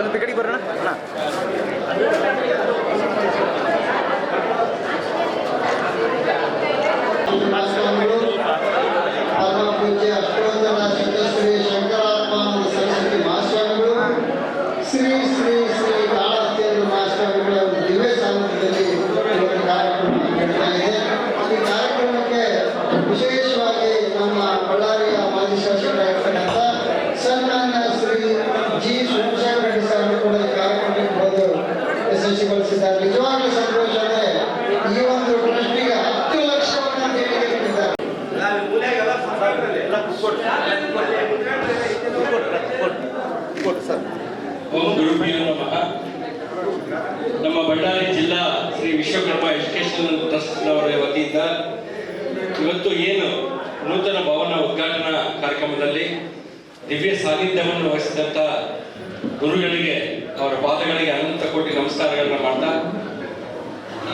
ಸ್ವಲ್ಪ ಕಡೆಗೆ ಬರೋಣ? ಅಣ್ಣ. ಇವತ್ತು ಏನು ನೂತನ ಭವನ ಉದ್ಘಾಟನಾ ಕಾರ್ಯಕ್ರಮದಲ್ಲಿ ದಿವ್ಯ ಸಾನ್ನಿಧ್ಯವನ್ನು ವಹಿಸಿದಂಥ ಗುರುಗಳಿಗೆ, ಅವರ ಪಾದಗಳಿಗೆ ಅನಂತ ಕೋಟಿ ನಮಸ್ಕಾರಗಳನ್ನ ಮಾಡ್ತಾ,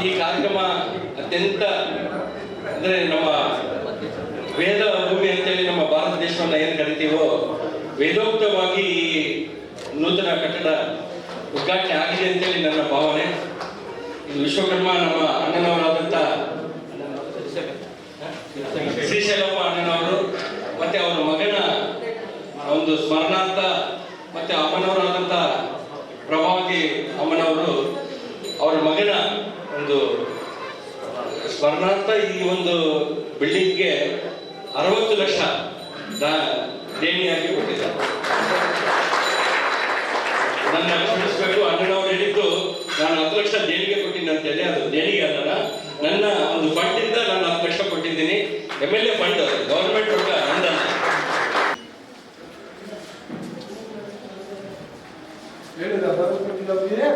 ಈ ಕಾರ್ಯಕ್ರಮ ಅತ್ಯಂತ ಅಂದರೆ ನಮ್ಮ ವೇದ ಭೂಮಿ ಅಂತೇಳಿ ನಮ್ಮ ಭಾರತ ದೇಶವನ್ನು ಏನು ಕರಿತೀವೋ, ವೇದೋಕ್ತವಾಗಿ ಈ ನೂತನ ಕಟ್ಟಡ ಉದ್ಘಾಟನೆ ಆಗಿದೆ ಅಂತೇಳಿ ನನ್ನ ಭಾವನೆ. ಇದು ವಿಶ್ವಕರ್ಮ ನಮ್ಮ ಅಣ್ಣನವರಾದಂಥ ಶ್ರೀಶೈಲಮ್ಮ ಅಣ್ಣನವರು ಮತ್ತೆ ಅವರ ಮಗನ ಒಂದು ಸ್ಮರಣಾರ್ಥ ಮತ್ತೆ ಅಮ್ಮನವರಾದಂಥ ಪ್ರಭಾವತಿ ಅಮ್ಮನವರು ಅವರ ಮಗನ ಒಂದು ಸ್ಮರಣಾರ್ಥ ಈ ಒಂದು ಬಿಲ್ಡಿಂಗ್ಗೆ ಅರವತ್ತು ಲಕ್ಷ ದೇಣಿಯಾಗಿ ಕೊಟ್ಟಿದ್ದಾರೆ. ನನ್ನ ಕ್ಷಮಿಸಬೇಕು, ಅಣ್ಣನವ್ರು ಹೇಳಿದ್ದು ನಾನು ಹತ್ತು ಲಕ್ಷ ದೇಣಿಗೆ ಕೊಟ್ಟಿದ್ದೀನಿ ಅಂತ ಹೇಳಿ ಅದು ದೇಣಿಗೆ ಅಲ್ಲ ನನ್ನ ಒಂದು ಫಂಡ್ ಇಂದ ನಾನು ಹತ್ತು ಲಕ್ಷ ಕೊಟ್ಟಿದ್ದೀನಿ. M L A fund government ರೊಕ್ಕ los videos.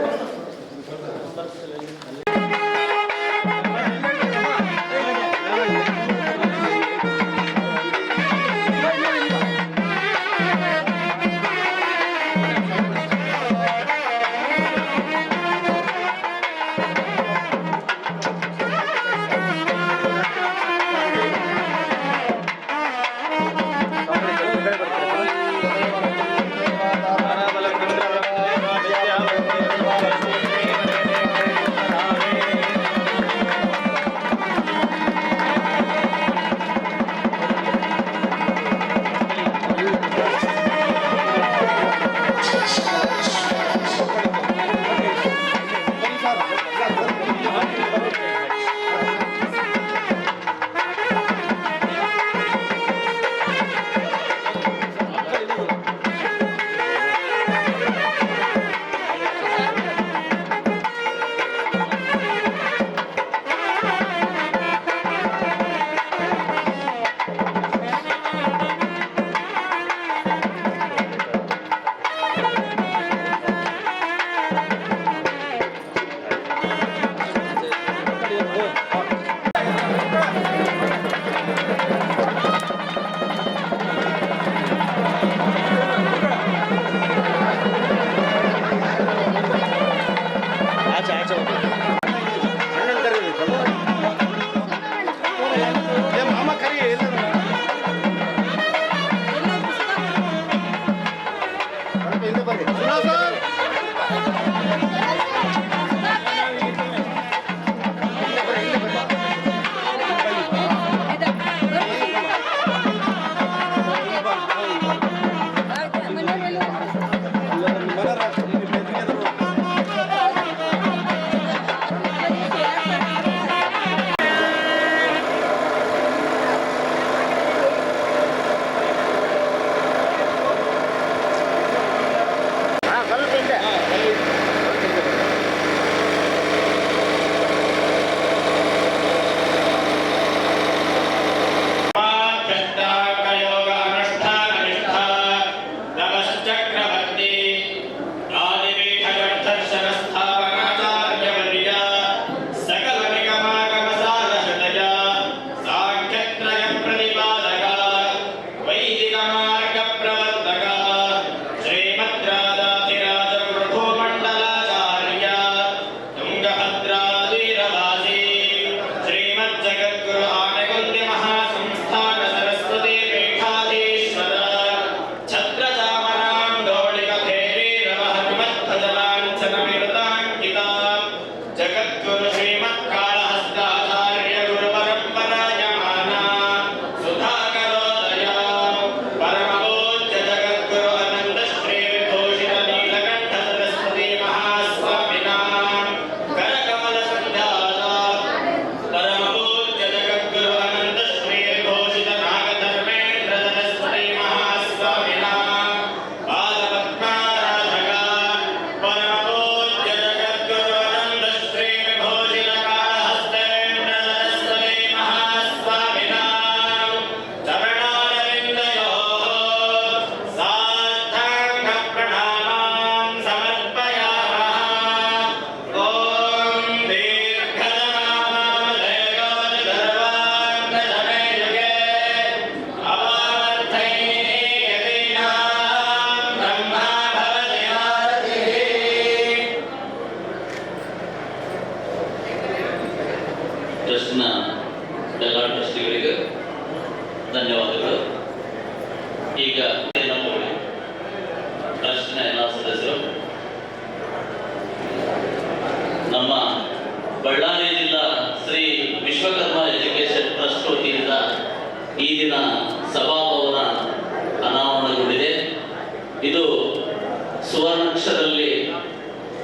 加重。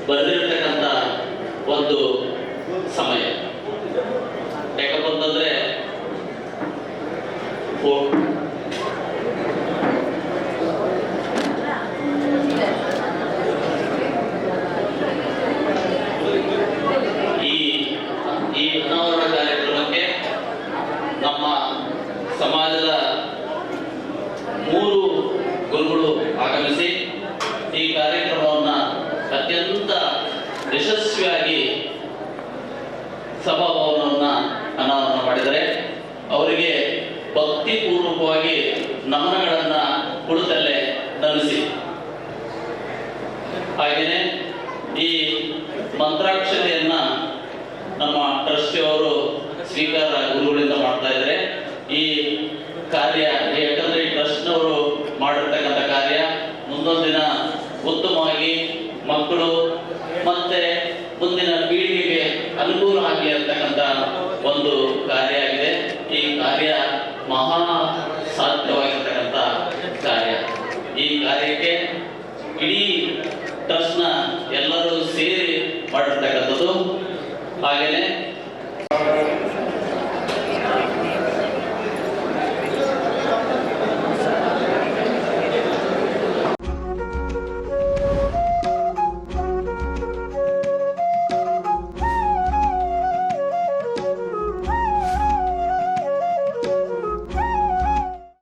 ಬರೆದಿರ್ತಕ್ಕಂಥ ಒಂದು ಸಮಯ. ನಮಿಸಿ ಹಾಗೆಯೇ ಈ ಮಂತ್ರಾಕ್ಷತೆಯನ್ನ ನಮ್ಮ ಟ್ರಸ್ಟಿ ಅವರು ಸ್ವೀಕಾರ ಗುರುಗಳಿಂದ ಮಾಡ್ತಾ ಇದ್ದಾರೆ. ಈ ಕಾರ್ಯ ಯಾಕಂದ್ರೆ ಈ ಟ್ರಸ್ಟ್ನವರು ಮಾಡಿರ್ತಕ್ಕಂಥ ಕಾರ್ಯ ಮುಂದೊಂದು ದಿನ ಉತ್ತಮವಾಗಿ ಮಕ್ಕಳು ಮತ್ತೆ ಮುಂದಿನ ಪೀಳಿಗೆಗೆ ಅನುಕೂಲ ಆಗಲಿ ಅಂತಕ್ಕಂಥ ಒಂದು ಕಾರ್ಯ ಆಗಿದೆ. ಈ ಕಾರ್ಯ ಮಹಾ